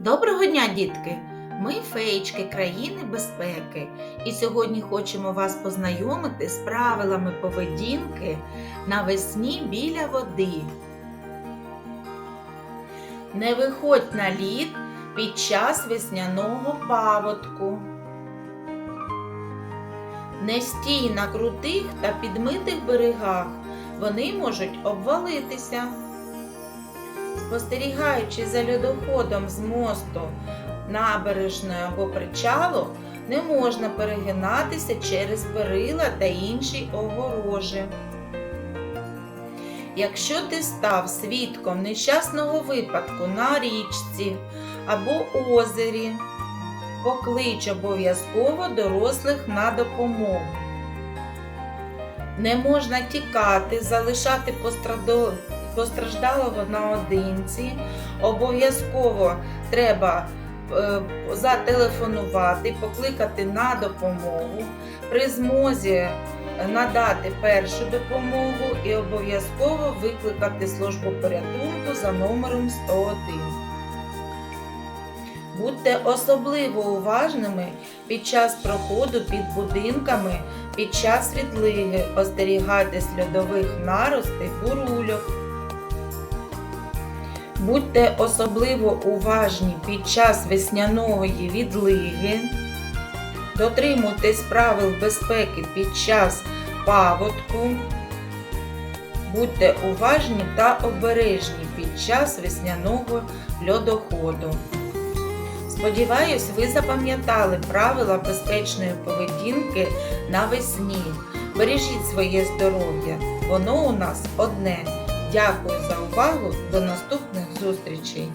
Доброго дня, дітки! Ми феєчки країни безпеки, і сьогодні хочемо вас познайомити з правилами поведінки навесні біля води. Не виходь на лід під час весняного паводку. Не стій на крутих та підмитих берегах, вони можуть обвалитися. Спостерігаючи за льодоходом з мосту, набережної або причалу, не можна перегинатися через перила та інші огорожі. Якщо ти став свідком нещасного випадку на річці або озері, поклич обов'язково дорослих на допомогу. Не можна тікати, залишати пострадо- постраждалого наодинці. Обов'язково треба е, зателефонувати, покликати на допомогу, при змозі надати першу допомогу і обов'язково викликати службу порятунку за номером 101. Будьте особливо уважними під час проходу під будинками, під час відлиги, остерігайтесь льодових наростей, бурульок. Будьте особливо уважні під час весняної відлиги. Дотримуйтесь правил безпеки під час паводку. Будьте уважні та обережні під час весняного льодоходу. Сподіваюсь, ви запам'ятали правила безпечної поведінки навесні. Бережіть своє здоров'я, воно у нас одне. Дякую за увагу. До наступних зустрічей!